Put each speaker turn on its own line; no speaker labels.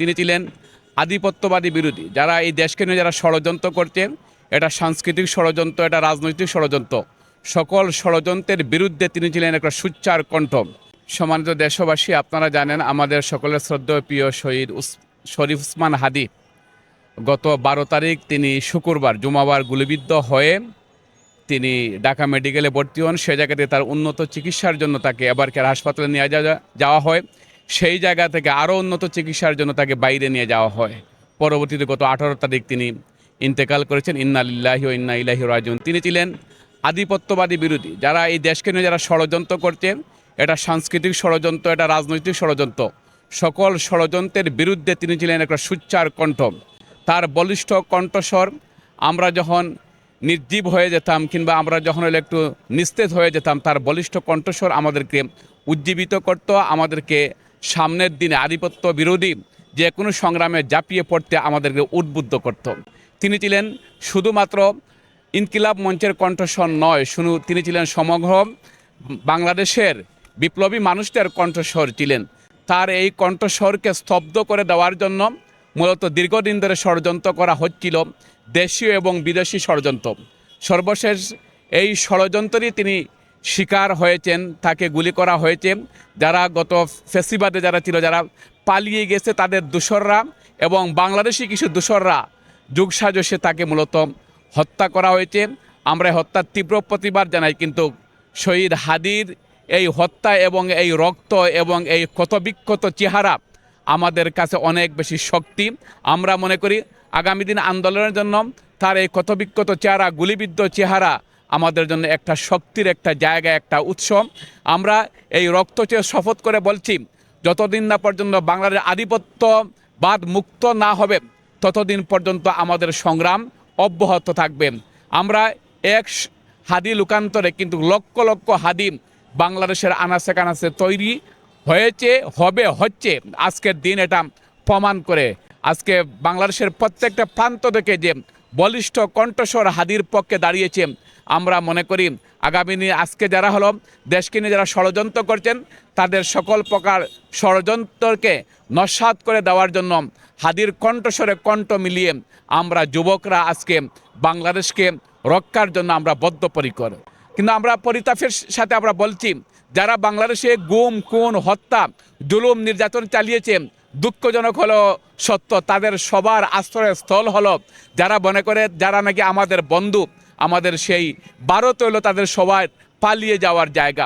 তিনি ছিলেন আধিপত্যবাদী বিরোধী। যারা এই দেশকে নিয়ে যারা ষড়যন্ত্র করছে এটা সাংস্কৃতিক ষড়যন্ত্র, এটা রাজনৈতিক ষড়যন্ত্র, সকল ষড়যন্ত্রের বিরুদ্ধে তিনি ছিলেন একটা সুচ্চার কণ্ঠ। সম্মানিত দেশবাসী, আপনারা জানেন আমাদের সকলের শ্রদ্ধেয় প্রিয় শহীদ শরীফ উসমান হাদি। গত বারো তারিখ তিনি শুক্রবার জুমাবার গুলিবিদ্ধ হয়ে তিনি ঢাকা মেডিকেলে ভর্তি হন। সে জায়গাতে তার উন্নত চিকিৎসার জন্য তাকে এবারকার হাসপাতালে নিয়ে যাওয়া হয়। সেই জায়গা থেকে আরও উন্নত চিকিৎসার জন্য তাকে বাইরে নিয়ে যাওয়া হয়। পরবর্তীতে গত আঠারো তারিখ তিনি ইন্তেকাল করেছেন। ইন্না লিল্লাহি ও ইন্না ইলাহি রাজিউন। তিনি ছিলেন আধিপত্যবাদী বিরোধী। যারা এই দেশকে নিয়ে যারা ষড়যন্ত্র করছেন এটা সাংস্কৃতিক ষড়যন্ত্র, এটা রাজনৈতিক ষড়যন্ত্র, সকল ষড়যন্ত্রের বিরুদ্ধে তিনি ছিলেন একটা সুচ্চার কণ্ঠ। তার বলিষ্ঠ কণ্ঠস্বর, আমরা যখন নির্জীব হয়ে যেতাম কিংবা আমরা যখন একটু নিস্তেজ হয়ে যেতাম, তার বলিষ্ঠ কণ্ঠস্বর আমাদেরকে উজ্জীবিত করত, আমাদেরকে সামনের দিনে আধিপত্য বিরোধী যে কোনো সংগ্রামে জাপিয়ে পড়তে আমাদেরকে উদ্বুদ্ধ করত। তিনি ছিলেন শুধুমাত্র ইনকিলাব মঞ্চের কণ্ঠস্বর নয় শুনু তিনি ছিলেন সমগ্র বাংলাদেশের বিপ্লবী মানুষদের কণ্ঠস্বর ছিলেন। তার এই কণ্ঠস্বরকে স্তব্ধ করে দেওয়ার জন্য মূলত দীর্ঘদিন ধরে ষড়যন্ত্র করা হচ্ছিল দেশীয় এবং বিদেশি ষড়যন্ত্র। সর্বশেষ এই ষড়যন্ত্রই তিনি শিকার হয়েছেন, তাকে গুলি করা হয়েছে। যারা গত ফেসিবাদে যারা ছিল, যারা পালিয়ে গেছে তাদের দূষররা এবং বাংলাদেশি কিছু দূষররা যুগসাজসে তাকে মূলত হত্যা করা হয়েছে। আমরা হত্যার তীব্র প্রতিবাদ জানাই, কিন্তু শহীদ হাদির এই হত্যা এবং এই রক্ত এবং এই ক্ষতবিক্ষত চেহারা আমাদের কাছে অনেক বেশি শক্তি। আমরা মনে করি, আগামী দিন আন্দোলনের জন্য তার এই ক্ষতবিক্ষত চেহারা, গুলিবিদ্ধ চেহারা আমাদের জন্য একটা শক্তির একটা জায়গা, একটা উৎসব। আমরা এই রক্তচে শপথ করে বলছি, যতদিন না পর্যন্ত বাংলাদেশের আধিপত্যবাদ মুক্ত না হবে, ততদিন পর্যন্ত আমাদের সংগ্রাম অব্যাহত থাকবে। আমরা এক হাদি লোকান্তরে কিন্তু লক্ষ লক্ষ হাদি বাংলাদেশের আনাচে কানাচে তৈরি হয়েছে, হবে, হচ্ছে। আজকের দিন এটা প্রমাণ করে আজকে বাংলাদেশের প্রত্যেকটা প্রান্ত থেকে যে বলিষ্ঠ কণ্ঠস্বর হাদির পক্ষে দাঁড়িয়েছে, আমরা মনে করি আগামী দিনে আজকে যারা হলো, দেশকে নিয়ে যারা ষড়যন্ত্র করছেন, তাদের সকল প্রকার ষড়যন্ত্রকে নস্বাত করে দেওয়ার জন্য হাদির কণ্ঠস্বরে কণ্ঠ মিলিয়ে আমরা যুবকরা আজকে বাংলাদেশকে রক্ষার জন্য আমরা বদ্ধপরিকর। কিন্তু আমরা পরিতাপের সাথে আমরা বলছি, যারা বাংলাদেশে গুম, খুন, হত্যা, জুলুম, নির্যাতন চালিয়েছে দুঃখজনক হলো সত্য, তাদের সবার আশ্রয়স্থল হলো যারা মনে করে যারা নাকি আমাদের বন্ধু, আমাদের সেই ভারত হলো তাদের সবার পালিয়ে যাওয়ার জায়গা।